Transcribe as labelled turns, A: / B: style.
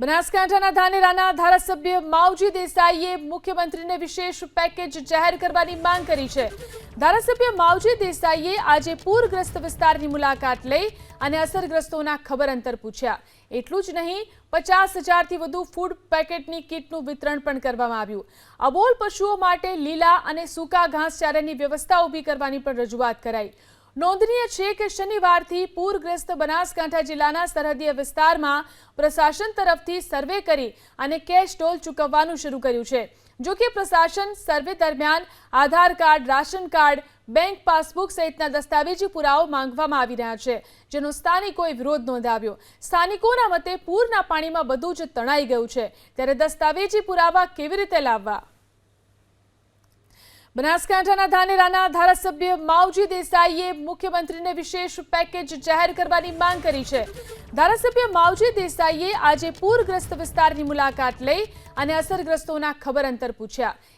A: બનાસકાંઠાના ધાનેરાના ધારાસભ્ય માવજી દેસાઈએ મુખ્યમંત્રીને વિશેષ પેકેજ જાહેર કરવાની માંગ કરી છે. ધારાસભ્ય માવજી દેસાઈએ આજે પૂરગ્રસ્ત વિસ્તારની મુલાકાત લઈ અને અસરગ્રસ્તોના ખબર અંતર પૂછ્યા. એટલું જ નહીં, પચાસ હજારથી વધુ ફૂડ પેકેટની કીટનું વિતરણ પણ કરવામાં આવ્યું. અબોલ પશુઓ માટે લીલા અને સૂકા ઘાસચારાની વ્યવસ્થા ઊભી કરવાની પણ રજૂઆત કરાઈ. નોંધનીય છે કે શનિવારથી પૂરગ્રસ્ત બનાસકાંઠા જિલ્લાના સરહદીય વિસ્તારમાં પ્રશાસન તરફથી સર્વે કરી અને કેશ ટોલ ચૂકવવાનું શરૂ કર્યું છે. જો કે પ્રશાસન સર્વે દરમિયાન Aadhaar card, ration card, bank passbook સહિતના દસ્તાવેજી પુરાવો માંગવામાં આવી રહ્યા છે, જેનો સ્થાનિકોએ વિરોધ નોંધાવ્યો. સ્થાનિકોના મતે પૂરના પાણીમાં બધું જ તણાઈ ગયું છે. ત્યારે દસ્તાવેજી પુરાવા કેવી રીતે લાવવા? બનાસકાંઠાના ધાનેરાના ધારાસભ્ય માવજી દેસાઈએ મુખ્યમંત્રીને વિશેષ પેકેજ જાહેર કરવાની માંગ કરી છે. ધારાસભ્ય માવજી દેસાઈએ આજે પૂરગ્રસ્ત વિસ્તારની મુલાકાત લઈ અને અસરગ્રસ્તોના ખબર અંતર પૂછ્યા.